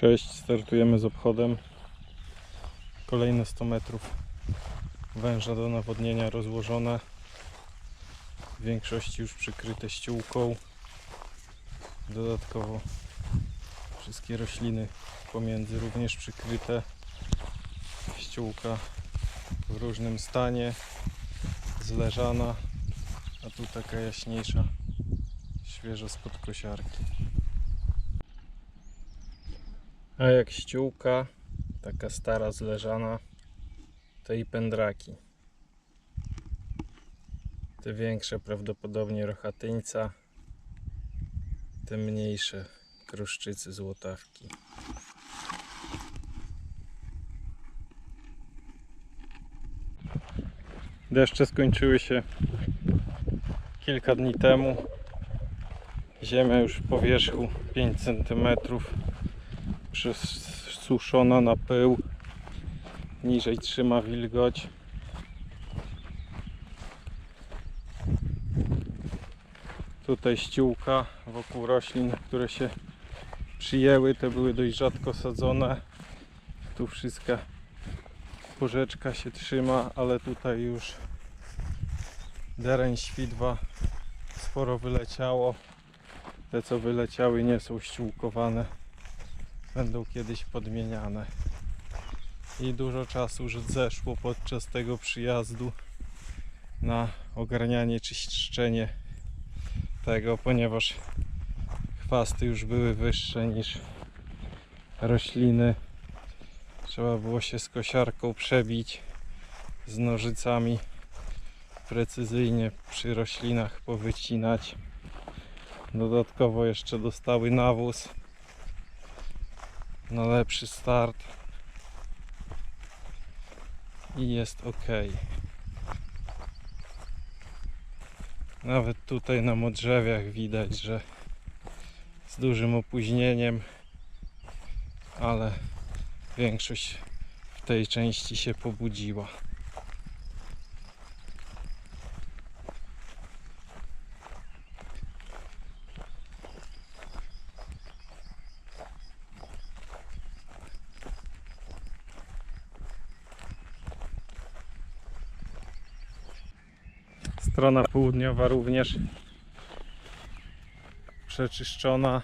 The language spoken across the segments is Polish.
Cześć, startujemy z obchodem. Kolejne 100 metrów węża do nawodnienia rozłożone. W większości już przykryte ściółką. Dodatkowo wszystkie rośliny pomiędzy również przykryte. Ściółka w różnym stanie, zleżana, a tu taka jaśniejsza, świeżo spod kosiarki. A jak ściółka, taka stara, zleżana, to i pędraki. Te większe prawdopodobnie rochatyńca, te mniejsze kruszczycy złotawki. Deszcze skończyły się kilka dni temu. Ziemia już w powierzchu 5 cm przesuszona na pył. Niżej trzyma wilgoć. Tutaj ściółka wokół roślin, które się przyjęły. Te były dość rzadko sadzone. Tu wszystka porzeczka się trzyma, ale tutaj już dereń świdwa sporo wyleciało. Te co wyleciały nie są ściółkowane będą kiedyś podmieniane. I dużo czasu już zeszło podczas tego przyjazdu na ogarnianie czy czyszczenie tego, ponieważ chwasty już były wyższe niż rośliny. Trzeba było się z kosiarką przebić z nożycami precyzyjnie przy roślinach powycinać. Dodatkowo jeszcze dostały nawóz na lepszy start i jest ok. Nawet tutaj na modrzewiach widać, że z dużym opóźnieniem, ale większość w tej części się pobudziła. Strona południowa również przeczyszczona.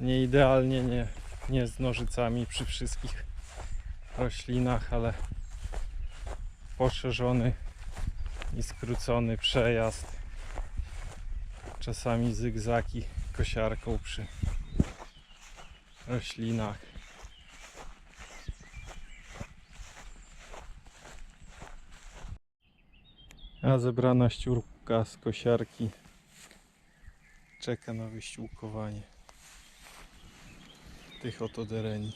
Nie idealnie, nie, nie z nożycami przy wszystkich roślinach, ale poszerzony i skrócony przejazd. Czasami zygzaki kosiarką przy roślinach. A zebrana ściółka z kosiarki czeka na wyściółkowanie tych oto dereni,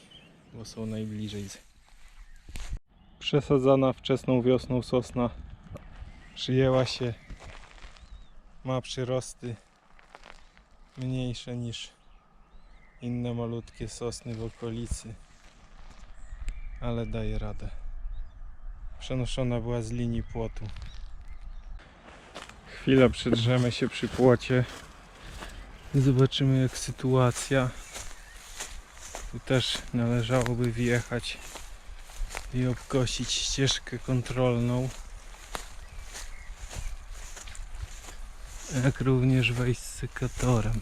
bo są najbliżej. Przesadzana wczesną wiosną sosna przyjęła się, ma przyrosty mniejsze niż inne malutkie sosny w okolicy, ale daje radę. Przenoszona była z linii płotu. Chwilę przedrzemy się przy płocie. Zobaczymy jak sytuacja. Tu też należałoby wjechać i obkosić ścieżkę kontrolną. Jak również wejść z sekatorem.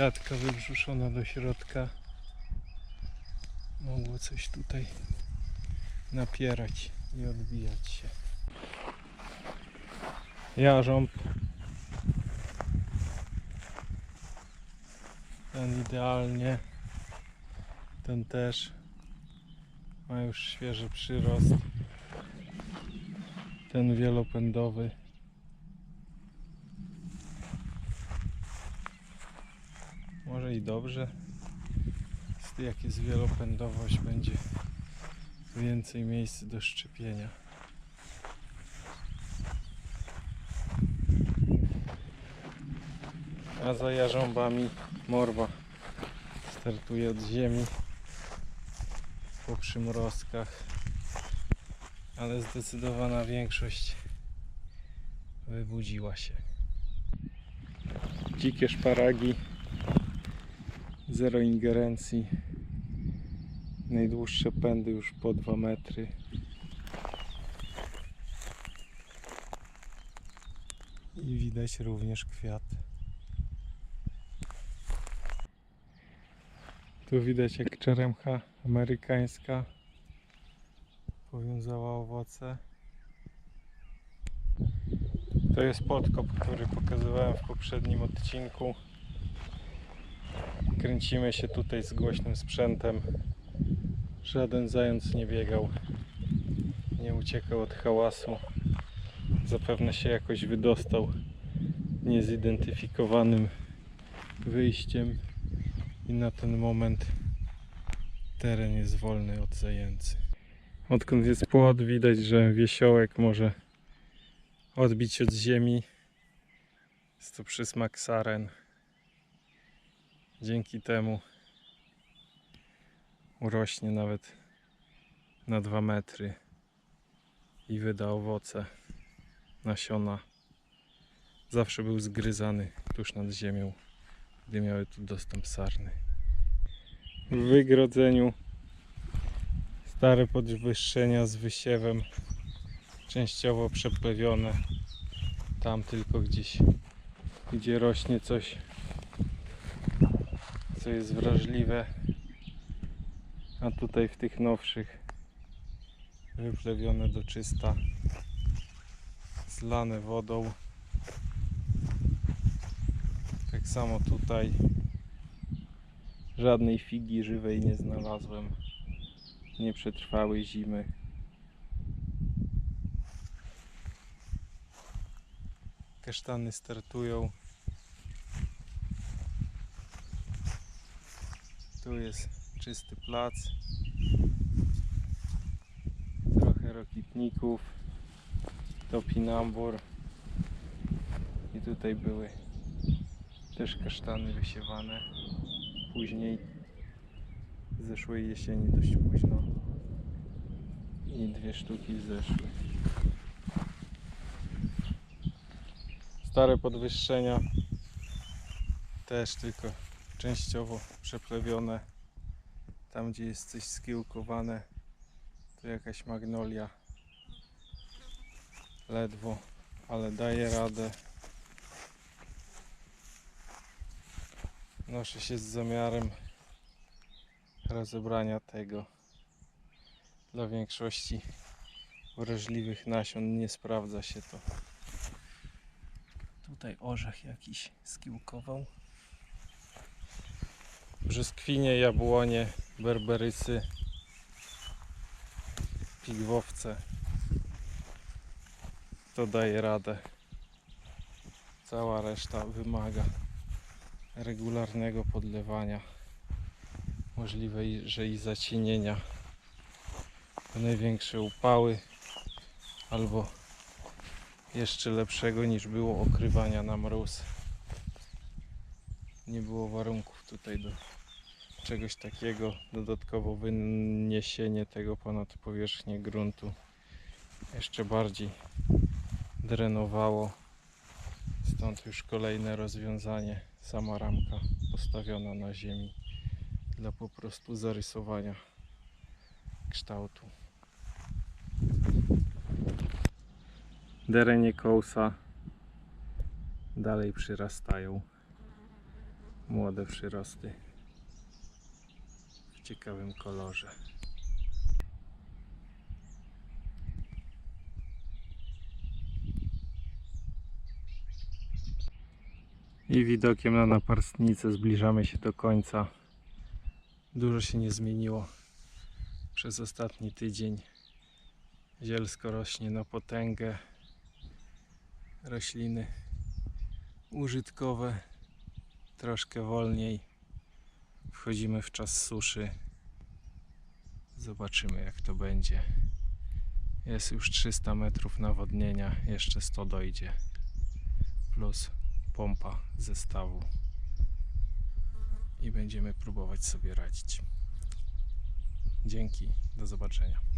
Siatka wybrzuszona do środka. Mogło coś tutaj napierać i odbijać się. Jarząb. Ten idealnie. Ten też ma już świeży przyrost. Ten wielopędowy. Może i dobrze. Jak jest wielopędowość, będzie więcej miejsc do szczepienia. A za jarząbami morwa startuje od ziemi po przymrozkach, ale zdecydowana większość wybudziła się. Dzikie szparagi zero ingerencji. Najdłuższe pędy już po 2 metry. I widać również kwiat. Tu widać jak czeremcha amerykańska powiązała owoce. To jest podkop, który pokazywałem w poprzednim odcinku. Kręcimy się tutaj z głośnym sprzętem. Żaden zając nie biegał, nie uciekał od hałasu. Zapewne się jakoś wydostał niezidentyfikowanym wyjściem i na ten moment teren jest wolny od zajęcy. Odkąd jest płot, widać, że wiesiołek może odbić od ziemi. Jest to przysmak saren. Dzięki temu urośnie nawet na 2 metry i wyda owoce, nasiona. Zawsze był zgryzany tuż nad ziemią, gdy miały tu dostęp sarny. W wygrodzeniu stare podwyższenia z wysiewem, częściowo przeplewione. Tam tylko gdzieś, gdzie rośnie coś, co jest wrażliwe, a tutaj w tych nowszych wyplewione do czysta, zlane wodą. Tak samo tutaj żadnej figi żywej nie znalazłem. Nie przetrwały zimy. Kasztany startują. Tu jest czysty plac. Trochę rokitników. Topinambur. I tutaj były też kasztany wysiewane. Później zeszłej jesieni dość późno. I dwie sztuki zeszły. Stare podwyższenia też tylko częściowo przeplewione. Tam gdzie jest coś skiełkowane to jakaś magnolia. Ledwo, ale daje radę. Noszę się z zamiarem rozebrania tego. Dla większości wrażliwych nasion nie sprawdza się to. Tutaj orzech jakiś skiełkował. Brzoskwinie, jabłonie, berberysy, pigwowce. To daje radę. Cała reszta wymaga regularnego podlewania. Możliwe, że i zacienienia. Największe upały albo jeszcze lepszego niż było okrywania na mróz. Nie było warunków tutaj do czegoś takiego. Dodatkowo wyniesienie tego ponad powierzchnię gruntu jeszcze bardziej drenowało. Stąd już kolejne rozwiązanie. Sama ramka postawiona na ziemi dla po prostu zarysowania kształtu. Derenie kołsa dalej przyrastają. Młode przyrosty ciekawym kolorze. I widokiem na naparstnicę zbliżamy się do końca. Dużo się nie zmieniło przez ostatni tydzień. Zielsko rośnie na potęgę. Rośliny użytkowe troszkę wolniej. Wchodzimy w czas suszy. Zobaczymy jak to będzie. Jest już 300 metrów nawodnienia, jeszcze 100 dojdzie. Plus pompa zestawu i będziemy próbować sobie radzić. Dzięki, do zobaczenia.